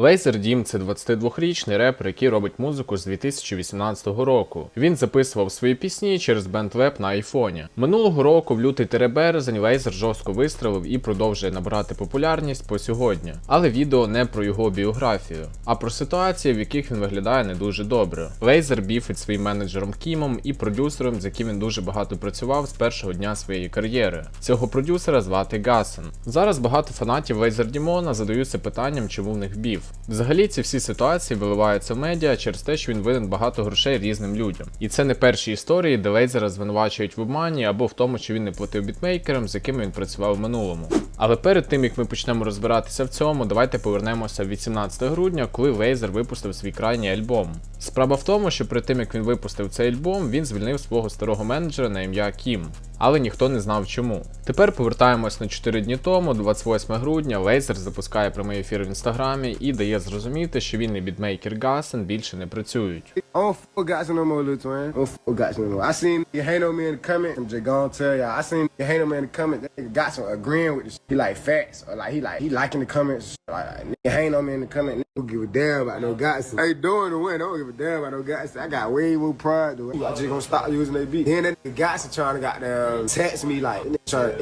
Лейзер Дім це 22-річний репер, який робить музику з 2018 року. Він записував свої пісні через BandLab на айфоні. Минулого року, в лютий березень, Лейзер жорстко вистрелив і продовжує набирати популярність по сьогодні. Але відео не про його біографію, а про ситуації, в яких він виглядає не дуже добре. Лейзер біфить своїм менеджером Кімом і продюсером, з яким він дуже багато працював з першого дня своєї кар'єри. Цього продюсера звати Гасен. Зараз багато фанатів Лейзер Дімона задаються питанням, чому в них біф. Взагалі ці всі ситуації виливаються в медіа через те, що він винен багато грошей різним людям. І це не перші історії, де Лейзера звинувачують в обмані або в тому, що він не платив бітмейкерам, з якими він працював в минулому. Але перед тим як ми почнемо розбиратися в цьому, давайте повернемося в 18 грудня, коли Лейзер випустив свій крайній альбом. Справа в тому, що перед тим як він випустив цей альбом, він звільнив свого старого менеджера на ім'я Кім. Але ніхто не знав чому. Тепер повертаємось на 4 дні тому, 28 грудня, Лейзер запускає прямий ефір в інстаграмі і дає зрозуміти, що він і бітмейкер Гасен більше не працюють.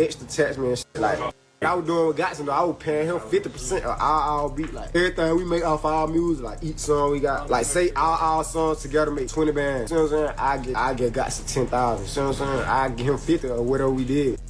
Extra text me and shit like. I was doing with Gatson though. I was paying him fifty percent of our our beat. Like everything we make off our music, like each song we got. Like say all our songs together make twenty bands. You know what I'm saying? I get I get ten thousand. You know what I'm saying? I get him fifty or whatever we did.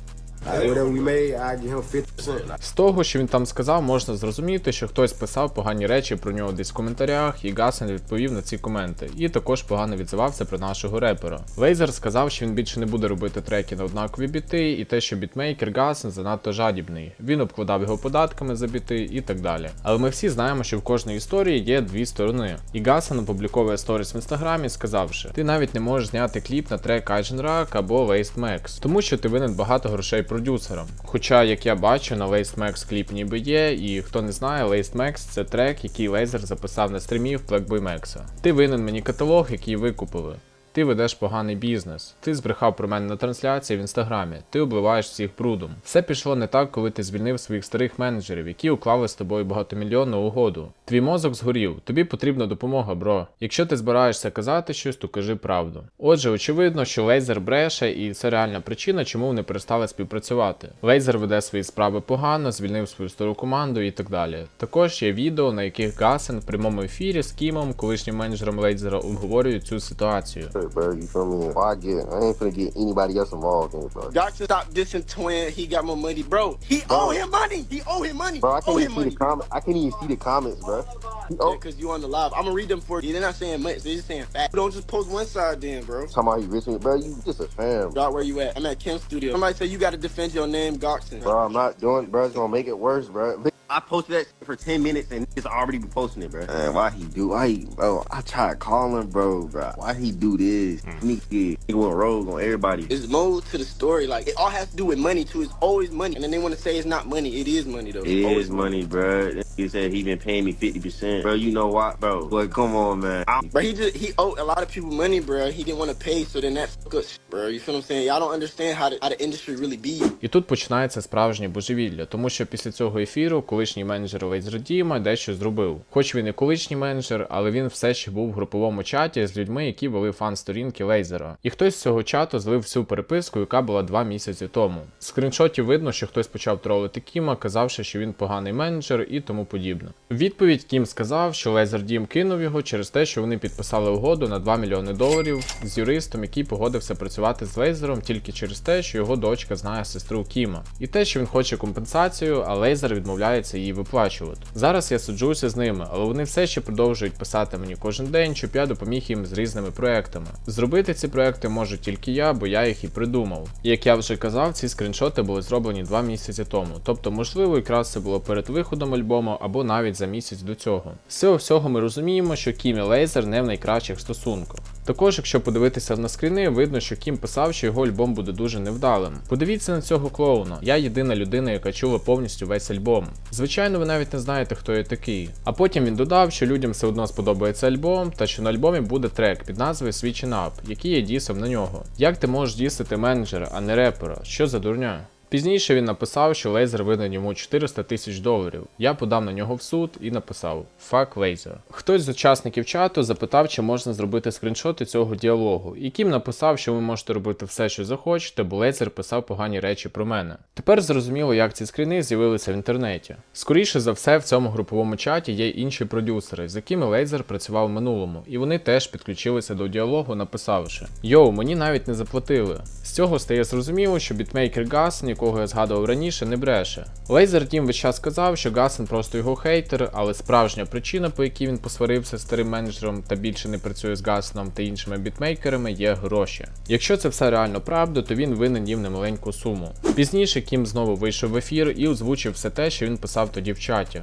З того, що він там сказав, можна зрозуміти, що хтось писав погані речі про нього десь в коментарях, і Гасен відповів на ці коменти, і також погано відзивався про нашого репера. Лейзер сказав, що він більше не буде робити треки на однакові біти, і те, що бітмейкер Гасен занадто жадібний. Він обкладав його податками за біти і так далі. Але ми всі знаємо, що в кожній історії є дві сторони. І Гасен опубліковує сторіс в інстаграмі, сказавши: Ти навіть не можеш зняти кліп на трек Rack або Waste Max, тому що ти винен багато грошей продюсерам. Хоча, як я бачу, на Waste Max кліп ніби є, і хто не знає, Waste Max це трек, який Лейзер записав на стрімі в Blackboy Max. Ти винен мені каталог, який ви купили. Ти ведеш поганий бізнес. Ти збрехав про мене на трансляції в інстаграмі. Ти обливаєш всіх брудом. Все пішло не так, коли ти звільнив своїх старих менеджерів, які уклали з тобою багатомільйонну угоду. Твій мозок згорів. Тобі потрібна допомога, бро. Якщо ти збираєшся казати щось, то кажи правду. Отже, очевидно, що Лейзер бреше, і це реальна причина, чому вони перестали співпрацювати. Лейзер веде свої справи погано, звільнив свою стару команду і так далі. Також є відео, на яких Гасен в прямому ефірі з Кімом, колишнім менеджером Лейзера, обговорюють цю ситуацію. Bro. You feel me? Why get? I ain't finna get anybody else involved in it, bro. Doctor, stop dissing Twin. He got more money, bro. He owe him money. He owe him money. Bro, I can't even see money. the comment. I can't even see the comments, bro. Yeah, oh, cause you on the live. I'm gonna read them for you. They're not saying much. They're just saying facts. Don't just post one side, then, bro. talking about you rich, bro. You just a fan, bro. Doc, where you at? I'm at Kim's studio. Somebody say you got to defend your name, Goxon. Bro, I'm not doing, bro. It's gonna make it worse, bro. I posted that shit for 10 minutes and niggas already be posting it, bro. Man, why he do? Why he, bro? I tried calling, bro, bro. Why he do this? Sneak this. He went rogue on everybody. There's more to the story. Like it all has to do with money too. It's always money. And then they want to say it's not money. It is money though. It It's always is money, bro. He said he been paying me 50%. Bro, you know what, bro? Boy, come on, man. I- Bro, he just he owed a lot of people money, bro. He didn't want to pay, so then that fuck up, bro. You feel what I'm saying? Y'all don't understand how the how the industry really be. І тут починається справжнє божевілля, тому що після цього ефіру колишній менеджер Лейзер Діма дещо зробив. Хоч він і колишній менеджер, але він все ще був в груповому чаті з людьми, які вели фан-сторінки Лейзера. І хтось з цього чату злив всю переписку, яка була два місяці тому. З скріншотів видно, що хтось почав тролити Кіма, казавши, що він поганий менеджер і тому подібне. Відповідь Кім сказав, що Лейзер Дім кинув його через те, що вони підписали угоду на 2 мільйони доларів з юристом, який погодився працювати з Лейзером тільки через те, що його дочка знає сестру Кіма, і те, що він хоче компенсацію, а Лейзер відмовляється її виплачувати. Зараз я суджуся з ними, але вони все ще продовжують писати мені кожен день, щоб я допоміг їм з різними проектами. Зробити ці проекти можу тільки я, бо я їх і придумав. Як я вже казав, ці скріншоти були зроблені два місяці тому. Тобто, можливо, якраз це було перед виходом альбому або навіть за місяць до цього. З цього всього ми розуміємо, що Кім і Лейзер не в найкращих стосунках. Також, якщо подивитися на скріни, видно, що Кім писав, що його альбом буде дуже невдалим. Подивіться на цього клоуна. Я єдина людина, яка чула повністю весь альбом. Звичайно, ви навіть не знаєте, хто я такий. А потім він додав, що людям все одно сподобається альбом, та що на альбомі буде трек під назвою Switching Up, який є дісом на нього. Як ти можеш дісити менеджера, а не репера? Що за дурня? Пізніше він написав, що Лейзер винен йому 400 тисяч доларів. Я подав на нього в суд і написав «Fuck Laser». Хтось з учасників чату запитав, чи можна зробити скріншоти цього діалогу, і Кім написав, що ви можете робити все, що захочете, бо Лейзер писав погані речі про мене. Тепер зрозуміло, як ці скріни з'явилися в інтернеті. Скоріше за все, в цьому груповому чаті є інші продюсери, з якими Лейзер працював в минулому, і вони теж підключилися до діалогу, написавши: Йоу, мені навіть не заплатили. З цього стає зрозуміло, що бітмейкер Гасен, якого я згадував раніше, не бреше. Лейзер Тім весь час сказав, що Гасен просто його хейтер, але справжня причина, по якій він посварився з старим менеджером та більше не працює з Гасеном та іншими бітмейкерами, є гроші. Якщо це все реально правда, то він винен їм немаленьку суму. Пізніше Кім знову вийшов в ефір і озвучив все те, що він писав тоді в чаті.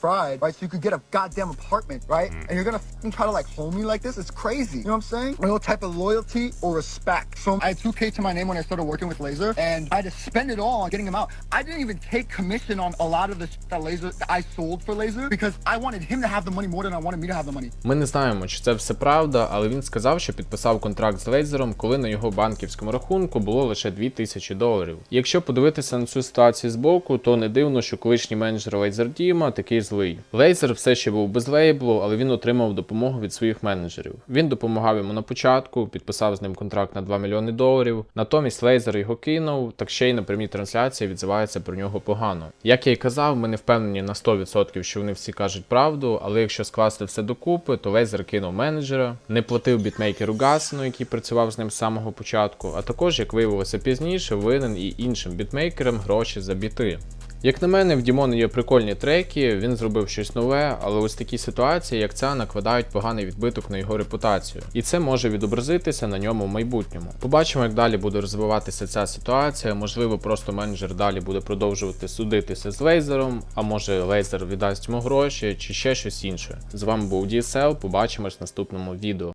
Fried, right? So you could get a goddamn apartment, right? And you're gonna try to like hold me like this? It's crazy. You know what I'm saying? No type of loyalty or respect. So I had 2K to my name when I started working with Laser, and I had to spend it all on getting him out. I didn't even take commission on a lot of the that Laser that I sold for Laser because I wanted him to have the money more than I wanted me to have the money. Ми не знаємо, чи це все правда, але він сказав, що підписав контракт з Лейзером, коли на його банківському рахунку було лише 2000 доларів. Якщо подивитися на цю ситуацію збоку, то не дивно, що колишній менеджер Лейзер Діма такий злий. Лейзер все ще був без лейблу, але він отримав допомогу від своїх менеджерів. Він допомагав йому на початку, підписав з ним контракт на 2 мільйони доларів. Натомість Лейзер його кинув, так ще й на прямій трансляції відзивається про нього погано. Як я й казав, ми не впевнені на 100%, що вони всі кажуть правду, але якщо скласти все докупи, то Лейзер кинув менеджера, не платив бітмейкеру Гасену, який працював з ним з самого початку, а також, як виявилося пізніше, винен і іншим бітмейкерам гроші за біти. Як на мене, в Дімона є прикольні треки, він зробив щось нове, але ось такі ситуації, як ця, накладають поганий відбиток на його репутацію, і це може відобразитися на ньому в майбутньому. Побачимо, як далі буде розвиватися ця ситуація. Можливо, просто менеджер далі буде продовжувати судитися з лейзером, а може лейзер віддасть йому гроші чи ще щось інше. З вами був DSL, побачимось в наступному відео.